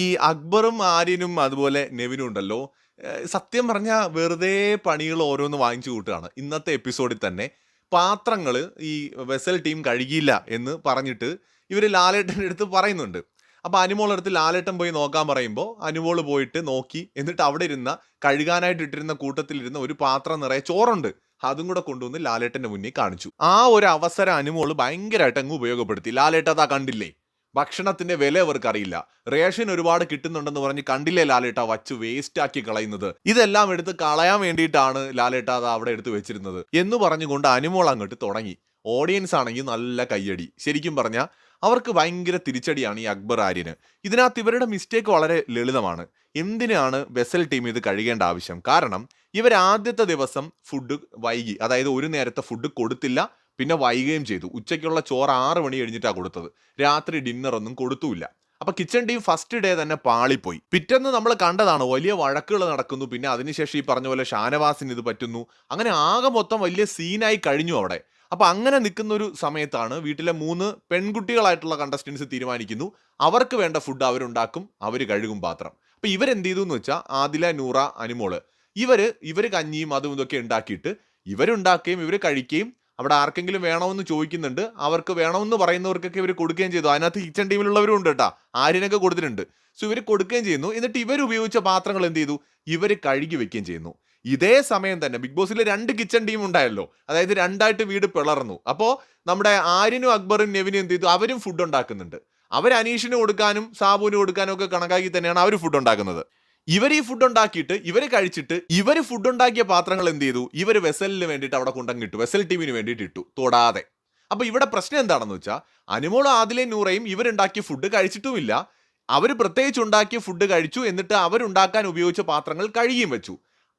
ഈ അക്ബറും ആര്യനും അതുപോലെ നെവിനും ഉണ്ടല്ലോ. സത്യം പറഞ്ഞാൽ വെറുതെ പണികൾ ഓരോന്ന് വാങ്ങിച്ചു കൂട്ടുകയാണ്. ഇന്നത്തെ എപ്പിസോഡിൽ തന്നെ പാത്രങ്ങൾ ഈ വെസൽ ടീം കഴുകിയില്ല എന്ന് പറഞ്ഞിട്ട് ഇവർ ലാലേട്ടന്റെ അടുത്ത് പറയുന്നുണ്ട്. അപ്പോൾ അനുമോളടുത്ത് ലാലേട്ടൻ പോയി നോക്കാൻ പറയുമ്പോൾ അനുമോൾ പോയിട്ട് നോക്കി എന്നിട്ട് അവിടെ ഇരുന്ന കഴുകാനായിട്ട് ഇട്ടിരുന്ന കൂട്ടത്തിലിരുന്ന ഒരു പാത്രം നിറയെ ചോറുണ്ട്. അതും കൂടെ കൊണ്ടുവന്ന് ലാലേട്ടന്റെ മുന്നിൽ കാണിച്ചു. ആ ഒരു അവസരം അനുമോൾ ഭയങ്കരമായിട്ട് അങ്ങ് ഉപയോഗപ്പെടുത്തി. ലാലേട്ടൻ അതാ കണ്ടില്ലേ? ഭക്ഷണത്തിന്റെ വില അവർക്ക് അറിയില്ല റേഷൻ ഒരുപാട് കിട്ടുന്നുണ്ടെന്ന് പറഞ്ഞ് കണ്ടില്ലേ ലാലേട്ട വച്ച് വേസ്റ്റ് ആക്കി കളയുന്നത്. ഇതെല്ലാം എടുത്ത് കളയാൻ വേണ്ടിയിട്ടാണ് ലാലേട്ട അത് അവിടെ എടുത്ത് വെച്ചിരുന്നത്. എന്ന് പറഞ്ഞുകൊണ്ട് അനുമോൾ അങ്ങോട്ട് തുടങ്ങി. ഓഡിയൻസ് ആണെങ്കിൽ നല്ല കയ്യടി. ശരിക്കും പറഞ്ഞാൽ അവർക്ക് ഭയങ്കര തിരിച്ചടിയാണ് ഈ അക്ബർ ആര്യന്. ഇതിനകത്ത് ഇവരുടെ മിസ്റ്റേക്ക് വളരെ ലളിതമാണ്. എന്തിനാണ് വെസൽ ടീം ഇത് കഴുകേണ്ട ആവശ്യം? കാരണം ഇവർ ആദ്യത്തെ ദിവസം ഫുഡ് വൈകി. അതായത് ഒരു നേരത്തെ ഫുഡ് കൊടുത്തില്ല. പിന്നെ വൈകുകയും ചെയ്തു. ഉച്ചയ്ക്കുള്ള ചോറ് ആറ് മണി കഴിഞ്ഞിട്ടാണ് കൊടുത്തത്. രാത്രി ഡിന്നറൊന്നും കൊടുത്തുമില്ല അപ്പൊ കിച്ചൺ ടീം ഫസ്റ്റ് ഡേ തന്നെ പാളിപ്പോയി. പിറ്റേന്ന് നമ്മൾ കണ്ടതാണ് വലിയ വഴക്കുകൾ നടക്കുന്നു. പിന്നെ അതിനുശേഷം ഈ പറഞ്ഞ പോലെ ഷാനവാസിന് ഇത് പറ്റുന്നു. അങ്ങനെ ആകെ മൊത്തം വലിയ സീനായി കഴിഞ്ഞു അവിടെ. അപ്പൊ അങ്ങനെ നിൽക്കുന്ന ഒരു സമയത്താണ് വീട്ടിലെ മൂന്ന് പെൺകുട്ടികളായിട്ടുള്ള കണ്ടസ്റ്റൻസ് തീരുമാനിക്കുന്നു. അവർക്ക് വേണ്ട ഫുഡ് അവരുണ്ടാക്കും. അവർ കഴുകും പാത്രം. അപ്പൊ ഇവരെന്ത് ചെയ്തു എന്ന് വെച്ചാൽ ആദില നൂറ അനുമോൾ. ഇവർ ഇവർ കഞ്ഞിയും അതും ഇതൊക്കെ ഉണ്ടാക്കിയിട്ട് ഇവരുണ്ടാക്കുകയും ഇവർ കഴിക്കുകയും അവിടെ ആർക്കെങ്കിലും വേണമെന്ന് ചോദിക്കുന്നുണ്ട്. അവർക്ക് വേണമെന്ന് പറയുന്നവർക്കൊക്കെ ഇവർ കൊടുക്കുകയും ചെയ്തു. അതിനകത്ത് കിച്ചൺ ടീമിലുള്ളവരും ഉണ്ട് കേട്ടോ ആര്യനൊക്കെ കൊടുത്തിട്ടുണ്ട്. സോ ഇവർ കൊടുക്കുകയും ചെയ്യുന്നു. എന്നിട്ട് ഇവർ ഉപയോഗിച്ച പാത്രങ്ങൾ എന്ത് ചെയ്തു? ഇവർ കഴുകി വെക്കുകയും ചെയ്യുന്നു. ഇതേ സമയം തന്നെ ബിഗ് ബോസിൽ രണ്ട് കിച്ചൺ ടീം ഉണ്ടായല്ലോ. അതായത് രണ്ടായിട്ട് വീട് പിളർന്നു. അപ്പോൾ നമ്മുടെ ആര്യനും അക്ബറും നെവിനും എന്ത് ചെയ്തു? അവരും ഫുഡ് ഉണ്ടാക്കുന്നുണ്ട്. അവർ അനീഷിന് കൊടുക്കാനും സാബുവിന് കൊടുക്കാനും ഒക്കെ കണക്കാക്കി തന്നെയാണ് അവർ ഫുഡ് ഉണ്ടാക്കുന്നത്. ഇവർ ഈ ഫുഡ് ഉണ്ടാക്കിയിട്ട് ഇവർ കഴിച്ചിട്ട് ഇവർ ഫുഡ് ഉണ്ടാക്കിയ പാത്രങ്ങൾ എന്ത് ചെയ്തു? ഇവർ വെസലിന് വേണ്ടിയിട്ട് അവിടെ കൊണ്ടങ്ങ് ഇട്ടു. വെസൽ ടീമിന് വേണ്ടിയിട്ട് ഇട്ടു. തൊടാതെ. അപ്പൊ ഇവിടെ പ്രശ്നം എന്താണെന്ന് വെച്ചാൽ അനുമോളും ആദിലെ നൂറയും ഇവരുണ്ടാക്കിയ ഫുഡ് കഴിച്ചിട്ടുമില്ല. അവർ പ്രത്യേകിച്ച് ഉണ്ടാക്കിയ ഫുഡ് കഴിച്ചു എന്നിട്ട് അവരുണ്ടാക്കാൻ ഉപയോഗിച്ച പാത്രങ്ങൾ കഴുകിയും വെച്ചു.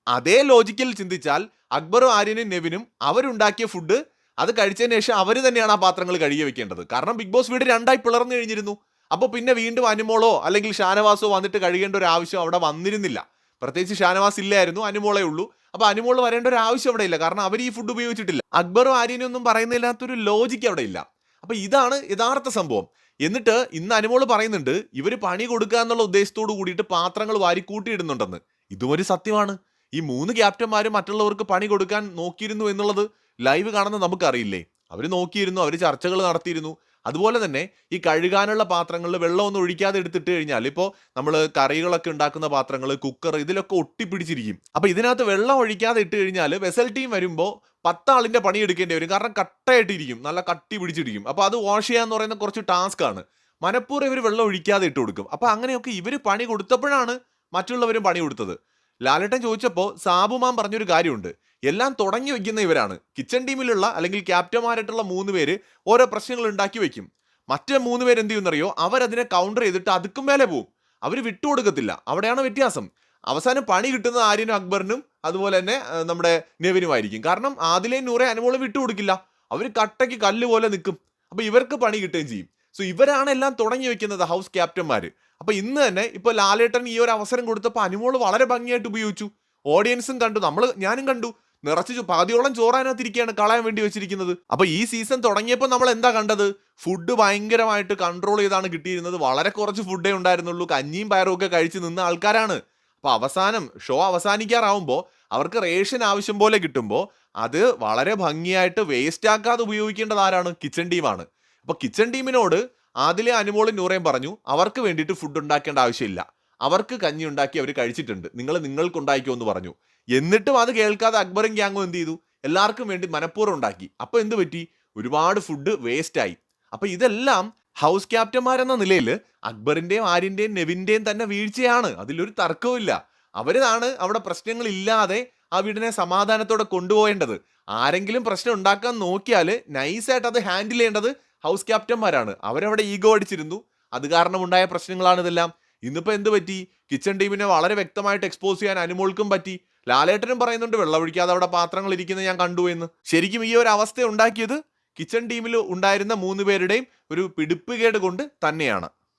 അതേ ലോജിക്കിൽ ചിന്തിച്ചാൽ അക്ബറും ആര്യനും നെവിനും അവരുണ്ടാക്കിയ ഫുഡ് അത് കഴിച്ചതിന് ശേഷം അവർ തന്നെയാണ് ആ പാത്രങ്ങൾ കഴുകി വെക്കേണ്ടത്. കാരണം ബിഗ് ബോസ് വീട് രണ്ടായി പിളർന്നു കഴിഞ്ഞിരുന്നു. അപ്പോൾ പിന്നെ വീണ്ടും അനുമോളോ അല്ലെങ്കിൽ ഷാനവാസോ വന്നിട്ട് കഴിയേണ്ട ഒരു ആവശ്യം അവിടെ വന്നിരുന്നില്ല. പ്രത്യേകിച്ച് ഷാനവാസ് ഇല്ലായിരുന്നു അനുമോളേ ഉള്ളൂ. അപ്പോൾ അനുമോൾ വരേണ്ട ഒരു ആവശ്യം അവിടെ ഇല്ല. കാരണം അവർ ഈ ഫുഡ് ഉപയോഗിച്ചിട്ടില്ല. അക്ബറും ആര്യനും ഒന്നും പറയുന്നില്ലാത്തൊരു ലോജിക്ക് അവിടെ ഇല്ല. അപ്പോൾ ഇതാണ് യഥാർത്ഥ സംഭവം. എന്നിട്ട് ഇന്ന് അനുമോൾ പറയുന്നുണ്ട് ഇവർ പണി കൊടുക്കുക എന്നുള്ള ഉദ്ദേശത്തോട് കൂടിയിട്ട് പാത്രങ്ങൾ വാരി കൂട്ടിയിടുന്നുണ്ടെന്ന് ഇതും ഒരു സത്യമാണ്. ഈ മൂന്ന് ക്യാപ്റ്റന്മാരും മറ്റുള്ളവർക്ക് പണി കൊടുക്കാൻ നോക്കിയിരുന്നു എന്നുള്ളത് ലൈവ് കാണുന്ന നമുക്കറിയില്ലേ. അവർ നോക്കിയിരുന്നു അവർ ചർച്ചകൾ നടത്തിയിരുന്നു. അതുപോലെ തന്നെ ഈ കഴുകാനുള്ള പാത്രങ്ങളിൽ വെള്ളമൊന്നും ഒഴിക്കാതെ എടുത്തിട്ട് കഴിഞ്ഞാൽ ഇപ്പോൾ നമ്മൾ കറികളൊക്കെ ഉണ്ടാക്കുന്ന പാത്രങ്ങൾ കുക്കർ ഇതിലൊക്കെ ഒട്ടിപ്പിടിച്ചിരിക്കും. അപ്പോൾ ഇതിനകത്ത് വെള്ളം ഒഴിക്കാതെ ഇട്ട് കഴിഞ്ഞാൽ വെസൽ ടീം വരുമ്പോൾ പത്താളിന്റെ പണി എടുക്കേണ്ടി വരും. കാരണം കട്ടയായിട്ടിരിക്കും നല്ല കട്ടി പിടിച്ചിരിക്കും. അപ്പോൾ അത് വാഷ് ചെയ്യാന്ന് പറയുന്ന കുറച്ച് ടാസ്ക് ആണ്. മനഃപൂർവം ഇവർ വെള്ളം ഒഴിക്കാതെ ഇട്ട് കൊടുക്കും. അപ്പോൾ അങ്ങനെയൊക്കെ ഇവർ പണി കൊടുത്തപ്പോഴാണ് മറ്റുള്ളവരും പണി കൊടുത്തത്. ലാലേട്ടൻ ചോദിച്ചപ്പോൾ സാബുമാൻ പറഞ്ഞൊരു കാര്യമുണ്ട്. എല്ലാം തുടങ്ങി വെക്കുന്ന ഇവരാണ്. കിച്ചൺ ടീമിലുള്ള അല്ലെങ്കിൽ ക്യാപ്റ്റന്മാരായിട്ടുള്ള മൂന്ന് പേര് ഓരോ പ്രശ്നങ്ങൾ ഉണ്ടാക്കി വെക്കും മറ്റേ മൂന്ന് പേര് എന്ത് ചെയ്യുന്നറിയോ അവരതിനെ കൗണ്ടർ ചെയ്തിട്ട് അതുക്കും മേലെ പോവും. അവർ വിട്ടുകൊടുക്കത്തില്ല അവിടെയാണ് വ്യത്യാസം. അവസാനം പണി കിട്ടുന്നത് ആര്യനും അക്ബറിനും അതുപോലെ തന്നെ നമ്മുടെ നെവിനുമായിരിക്കും കാരണം ആദിലേയും നൂറെ അനുമോളും വിട്ടുകൊടുക്കില്ല അവർ കട്ടയ്ക്ക് കല്ല് പോലെ നിൽക്കും. അപ്പോൾ ഇവർക്ക് പണി കിട്ടുകയും ചെയ്യും. സോ ഇവരാണ് എല്ലാം തുടങ്ങി വെക്കുന്നത് ഹൗസ് ക്യാപ്റ്റന്മാർ അപ്പോൾ ഇന്ന് തന്നെ ഇപ്പോൾ ലാലേട്ടൻ ഈ ഒരു അവസരം കൊടുത്തപ്പോൾ അനുമോൾ വളരെ ഭംഗിയായിട്ട് ഉപയോഗിച്ചു. ഓഡിയൻസും കണ്ടു. നമ്മൾ ഞാനും കണ്ടു. നിറച്ച് പാതിയോളം ചോറാനകത്തിരിക്കുകയാണ് കളയാൻ വേണ്ടി വെച്ചിരിക്കുന്നത്. അപ്പൊ ഈ സീസൺ തുടങ്ങിയപ്പോൾ നമ്മൾ എന്താ കണ്ടത്? ഫുഡ് ഭയങ്കരമായിട്ട് കൺട്രോൾ ചെയ്താണ് കിട്ടിയിരുന്നത്. വളരെ കുറച്ച് ഫുഡേ ഉണ്ടായിരുന്നുള്ളൂ. കഞ്ഞിയും പയറും ഒക്കെ കഴിച്ച് നിന്ന ആൾക്കാരാണ്. അപ്പൊ അവസാനം ഷോ അവസാനിക്കാറാവുമ്പോൾ അവർക്ക് റേഷൻ ആവശ്യം പോലെ കിട്ടുമ്പോൾ അത് വളരെ ഭംഗിയായിട്ട് വേസ്റ്റ് ആക്കാതെ ഉപയോഗിക്കേണ്ടത് ആരാണ്? കിച്ചൺ ടീമാണ് അപ്പൊ കിച്ചൺ ടീമിനോട് ആദിലെ അനുമോളും നൂറേം പറഞ്ഞു അവർക്ക് വേണ്ടിയിട്ട് ഫുഡ് ഉണ്ടാക്കേണ്ട ആവശ്യമില്ല. അവർക്ക് കഞ്ഞി ഉണ്ടാക്കി അവർ കഴിച്ചിട്ടുണ്ട്. നിങ്ങൾ നിങ്ങൾക്ക് ഉണ്ടാക്കിയോ എന്ന് പറഞ്ഞു. എന്നിട്ടും അത് കേൾക്കാതെ അക്ബറും ഗ്യാങ്ങും എന്ത് ചെയ്തു? എല്ലാവർക്കും വേണ്ടി മനഃപൂർവം ഉണ്ടാക്കി. അപ്പൊ എന്ത് പറ്റി? ഒരുപാട് ഫുഡ് വേസ്റ്റ് ആയി. അപ്പൊ ഇതെല്ലാം ഹൗസ് ക്യാപ്റ്റന്മാരെന്ന നിലയിൽ അക്ബറിന്റെയും ആര്യന്റെയും നെവിന്റെയും തന്നെ വീഴ്ചയാണ്. അതിലൊരു തർക്കവുമില്ല അവരിതാണ് അവിടെ പ്രശ്നങ്ങൾ ഇല്ലാതെ ആ വീടിനെ സമാധാനത്തോടെ കൊണ്ടുപോകേണ്ടത്. ആരെങ്കിലും പ്രശ്നം ഉണ്ടാക്കാൻ നോക്കിയാൽ നൈസായിട്ട് അത് ഹാൻഡിൽ ചെയ്യേണ്ടത് ഹൗസ് ക്യാപ്റ്റന്മാരാണ് അവരവിടെ ഈഗോ അടിച്ചിരുന്നു. അത് കാരണം ഉണ്ടായ പ്രശ്നങ്ങളാണ് ഇതെല്ലാം ഇന്നിപ്പോ എന്ത് പറ്റി? കിച്ചൺ ടീമിനെ വളരെ വ്യക്തമായിട്ട് എക്സ്പോസ് ചെയ്യാൻ അനുമോൾക്കും പറ്റി. ലാലേട്ടനും പറയുന്നുണ്ട് വെള്ളമൊഴിക്കാതെ അവിടെ പാത്രങ്ങൾ ഇരിക്കുന്നത് ഞാൻ കണ്ടു എന്ന്. ശരിക്കും ഈ ഒരു അവസ്ഥ ഉണ്ടാക്കിയത് കിച്ചൺ ടീമിൽ ഉണ്ടായിരുന്ന മൂന്ന് പേരുടെയും ഒരു പിടിപ്പുകേട് കൊണ്ട് തന്നെയാണ്.